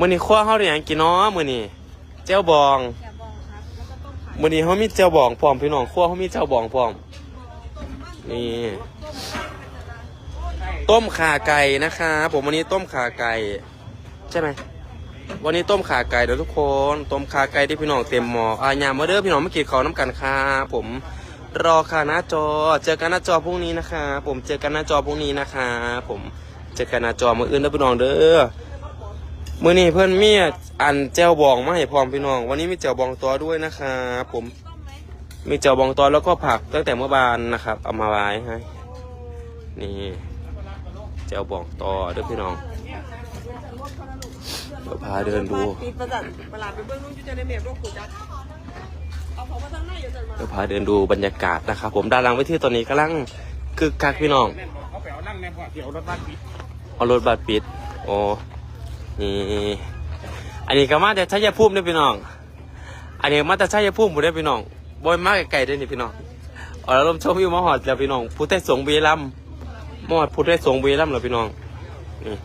มื้อนี้ขั้วเฮาได้หยังกินเนาะมื้อนี้แจ่วบองแกบองครับแล้วก็ต้มไข่มื้อนี้เฮามีแจ่วบองพร้อมพี่น้องขั้วเฮามีแจ่วบองพร้อมนี่ต้มข่าไก่นะคะผมวันนี้ต้มข่าไก่ใช่ไหมวันนี้ต้มข่าไก่เดี๋ยวทุกคนต้มข่าไก่ที่พี่น้องเต็มหม้ออ่ายามมาเด้อพี่น้องมากินข้าวน้ำกันค่ะผมรอค่ะหน้าจอ เจอกันหน้าจอพรุ่งนี้นะคะ ผมเจอกันหน้าจอพรุ่งนี้นะคะ ผมเจอกันหน้าจอมื้ออื่นเด้อพี่น้องเด้อ มื่อนี้เพื่อนเมียอันแจวบองมาให้พร้อมพี่น้อง วันนี้มีแจวบองตัวด้วยนะครับผม มีแจวบองตัวแล้วก็ผักตั้งแต่เมื่อวานนะครับ เอามาไว้ให้ นี่แจวบองตัวด้วยพี่น้องเดี๋ยวพาเดินดูปิดประจันเวลาไปเบิ้งนุ่งจุดในเมียโรคกูจัดเอาของมาตั้งหน้าอย่าจัดมาเดี๋ยวพาเดินดูบรรยากาศนะครับผมด้านหลังเวทีตอนนี้กำลังคึกคักพี่น้องเอารถบ้านปิดเอารถบัสปิดโอ้ นี่อันนี้ก็มาแต่ชัยภูมิเด้พี่น้อง อันนี้มาแต่ชัยภูมิบุได้พี่น้องบอยมากไกลๆเด้อนี่พี่น้องเอาแล้วลมชมวิวมหอดแล้วพี่น้องพุทธสงฆ์วีรัมมาหอดพุทธสงฆ์วีรัมแล้วพี่น้องนี่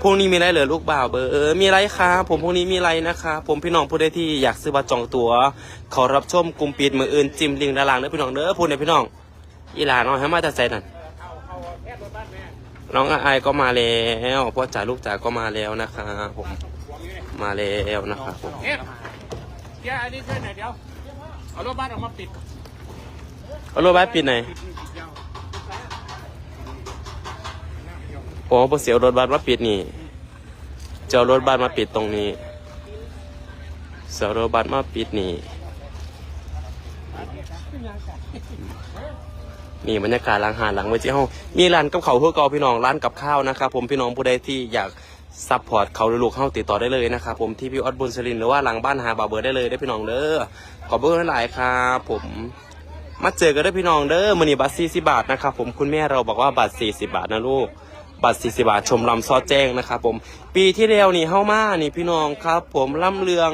พรุ่งนี้มีอะไรเหลือลูกบ่าวเบอร์เออมีอะไรครับผมพรุ่งนี้มีอะไรนะครับผมพี่น้องผู้ใดที่อยากซื้อบัตรจองตั๋วขอรับชมกลุ่มปิดมืออื่นจิมลิงดาลางเด้อพี่น้องเด้อพูดในอยพี่น้องอีหลาน้องให้มาแต่ใจนั่น น้องไอายก็มาแล้วพ่อจ๋าลูกจ๋าก็มาแล้วนะครับผมมาแล้วนะครับผมเอ๊ะเดี๋ยวอันนี้เส้นไหนเดี๋ยวเอารถบ้านออกมาปิดเอารถบัสปิดไหนอยปิดนี่ปิดยาวโอ้ผมเสียวรถบัสมาปิดนี่จะเอารถบัสมาปิดตรงนี้เสียวรถบัสมาปิดนี่ นี่บรรยากาศหลังหาดหลังเวทีเฮามีร้านกับเขาเพื่อเกาพี่น้องร้านกับข้าวนะครับผมพี่น้องผู้ใดที่อยากซัพพอร์ตเขาหรือลูกเข้าติดต่อได้เลยนะครับผมที่พี่ออดบุญชลินหรือว่าหลังบ้านหาบาเบอร์ได้เลยได้พี่น้องเด้อขอบคุณหลายครับผมมาเจอกันได้พี่น้องเด้อมือนี้บัตร40บาทนะครับผมคุณแม่เราบอกว่าบัตร40บาทนะลูกบัตร40บาทชมลำซอแจ้งนะครับผมปีที่แล้วนี่เฮามานี่พี่น้องครับ ผมล่ำเลือง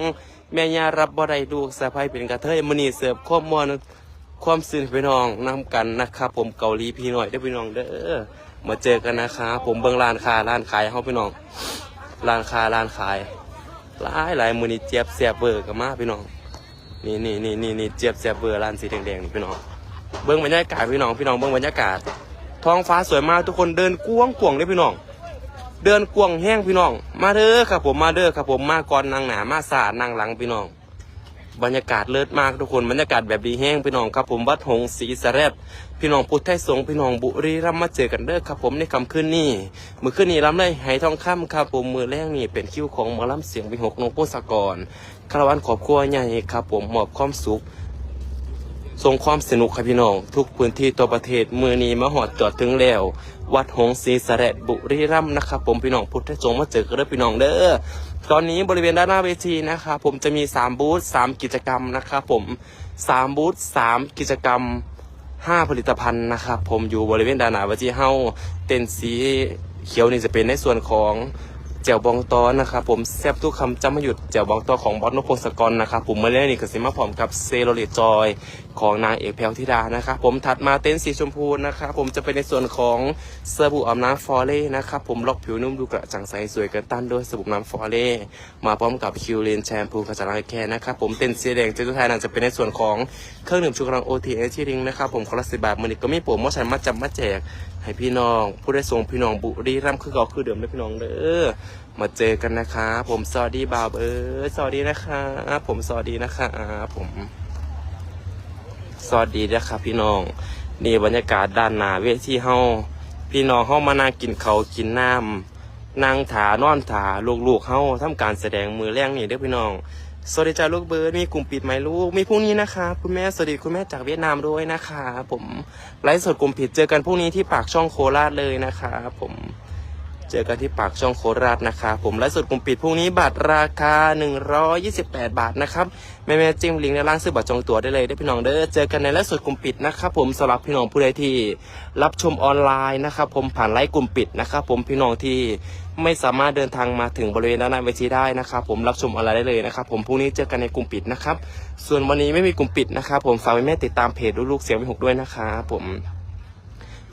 แม่ยารับบ่ได้ลูสะใภ้เป็นกระเทยมือนี้เสิร์ฟความมวน ความซื่นพี่น้องนํกันนะครับ ผมเกาหลีพี่หน่อยได้พี่น้องเด้อมาเจอกันนะครับผมเบิ่งร้านค้าร้านขายเฮาพี่น้องร้านค้าร้านขายหลายหลายมือนี้เจี๊ยบเสียบเบอร์กับมาพี่น้องนี่นี่นี่นี่นี่เจี๊ยบเสียบเบอร์ร้านสีแดงๆนี่พี่น้องเบื้องบรรยากาศพี่น้องพี่น้องเบื้องบรรยากาศ ท้องฟ้าสวยมากทุกคนเดินกวงกวงเลยพี่น้อง เดินกวงแห้งพี่น้อง มาเด้อครับผมมาเด้อครับผมมาก่อนนางหนามาสาดนางหลังพี่น้อง บรรยากาศเลิศมากทุกคนบรรยากาศแบบดีแห้งพี่น้องครับผมวัดหงส์ศรีสะเรดพี่น้องพุทธไทยสงพี่น้องบุรีรัมย์มาเจอกันเด้อครับผมในคำคืนนี้มือคืนนี้ล้ำเลยไหทองคำครับผมมือแรกนี่เป็นคิวของหมอลำเสียงวิหกนงโพสกรคารวันขอบครัวใหญ่ครับผมมอบความสุขส่งความสนุกครับพี่น้อง ทุกพื้นที่ตัวประเทศมือนี้มาหอดจอดถึงแล้ว วัดหงส์ศรีสะเรดบุรีรัมย์นะครับผมพี่น้องพุทธสงมาเจอกันเด้อพี่น้องเด้อ ตอนนี้บริเวณด้านหน้าเวทีนะครับผมจะมี 3 บูธ3กิจกรรมนะครับผม 3 บูธ3กิจกรรม 5 ผลิตภัณฑ์นะครับผมอยู่บริเวณด้านหน้าเวทีเฮาเต็นท์สีเขียวนี่จะเป็นในส่วนของ แจ่วบองตอนนะครับผมแซ่บทุกคำจำไม่หยุดแจ่วบองตอของบอสนพงศกรนะครับผมมาเล่นนี่ก็สิมาพร้อมกับเซโรเลตจอยของนางเอกแพรวธิดานะครับผมถัดมาเต็นท์สีชมพูนะครับผมจะเป็นในส่วนของสบู่อาบน้ำฟอเล่นะครับผมล็อกผิวนุ่มดูกระจ่างใสสวยกันต้านด้วยสบู่น้ำฟอเล่มาพร้อมกับคิวเลนแชมพูกระจ่างแคร์นะครับผมเต็นท์สีแดงเจ้าทุกทายนางจะเป็นในส่วนของเครื่องดื่มชูกำลังโอทีเอที่ริงนะครับผมคอลลาสิบาทมือนี้ก็มีโปรโมชั่นมาจับมาแจกให้พี่น้อง ผู้ได้ส่งพี่น้องบุรีรัมย์คือเก่าคือเดิมเลยพี่น้องเด้อ มาเจอกันนะครับผมสวัสดีบาวเออสวัสดีนะครับผมสวัสดีนะครับผมสวัสดีนะครับพี่น้องนี่บรรยากาศด้านหน้าเวทีเฮาพี่น้องเฮามานั่งกินเขาวกินน้ำนั่งถานอนถาลูกๆเฮาทำการแสดงมือแรงนี่เด้อพี่น้องสวัสดีจ้าลูกเบิร์ดมีกลุ่มปิดไหมลูก มีพรุ่งนี้นะคะคุณแม่สวัสดีคุณแม่จากเวียดนามด้วยนะคะ ผมไลฟ์สดกลุ่มปิดเจอกันพรุ่งนี้ที่ปากช่องโคราชเลยนะคะ ผม เจอกันที่ปากช่องโคราชนะคะผมไลฟ์สดกลุ่มปิดพรุ่งนี้บัตรราคา 128 บาทนะครับแม่แม่จิ้มลิงก์ในล่างซื้อบัตรจองตั๋วได้เลยได้พี่น้องเด้อเจอกันในไลฟ์สดกลุ่มปิดนะครับผมสำหรับพี่น้องผู้ใดที่รับชมออนไลน์นะครับผมผ่านไลฟ์กลุ่มปิดนะครับผมพี่น้องที่ไม่สามารถเดินทางมาถึงบริเวณด้านหน้าเวทีได้นะครับผมรับชมออนไลน์ได้เลยนะครับผมพรุ่งนี้เจอกันในกลุ่มปิดนะครับส่วนวันนี้ไม่มีกลุ่มปิดนะครับผมฝากแม่แม่ติดตามเพจลูกๆเสียงวิหกด้วยนะครับผม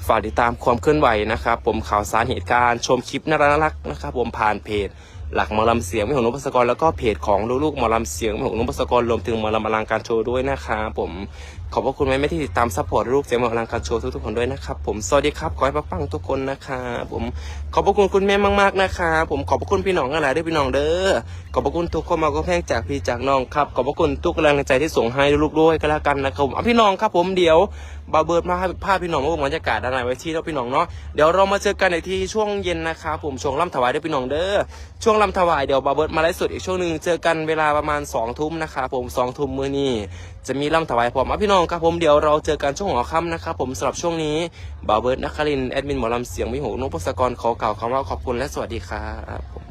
ฝากติดตามความเคลื่อนไหวนะครับ ผมข่าวสารเหตุการณ์ชมคลิปน่ารักๆนะครับ ผมผ่านเพจ หลักมอลำเสียงไม่หงนพศกรแล้วก็เพจของลูกๆมอลำเสียงไม่หงนพศกรรวมถึงมอลำอลังการโชว์ด้วยนะครับผมขอบพระคุณแม่ที่ติดตามซัพพอร์ตลูกเสียงมอลังการโชว์ทุกๆคนด้วยนะครับผมสวัสดีครับขอให้ปังๆทุกคนนะครับผมขอบพระคุณคุณแม่มากๆนะครับผมขอบพระคุณพี่น้องอะไรด้วยพี่น้องเด้อขอบพระคุณทุกคนมาก็แพงจากพี่จากน้องครับขอบพระคุณทุกกำลังใจที่ส่งให้ลูกๆด้วยก็แล้วกันนะครับผมพี่น้องครับผมเดี๋ยว บาเบิร์ดมาให้ภาพพี่น้องมาบอกบรรยากาศด้านในไว้ที่แล้วพี่น้องเนาะเดี๋ยวเรามาเจอกันในที่ช่วงเย็นนะครับผมช่วงล่ำถวายด้วยพี่น้องเด้อช่วงล่ำถวายเดี๋ยวบาเบิร์ดมาไลฟ์สดอีกช่วงหนึ่งเจอกันเวลาประมาณ2องทุ่มนะครับผมสองทุ่มมื้อนี้จะมีล่ำถวายผมอะพี่น้องครับผมเดี๋ยวเราเจอกันช่วงหัวค่ำนะครับผมสำหรับช่วงนี้บาเบิร์ดนักคารินแอดมินหมอลำเสียงวิหกนุพศกรขอกล่าวคำว่าขอบคุณและสวัสดีครับผม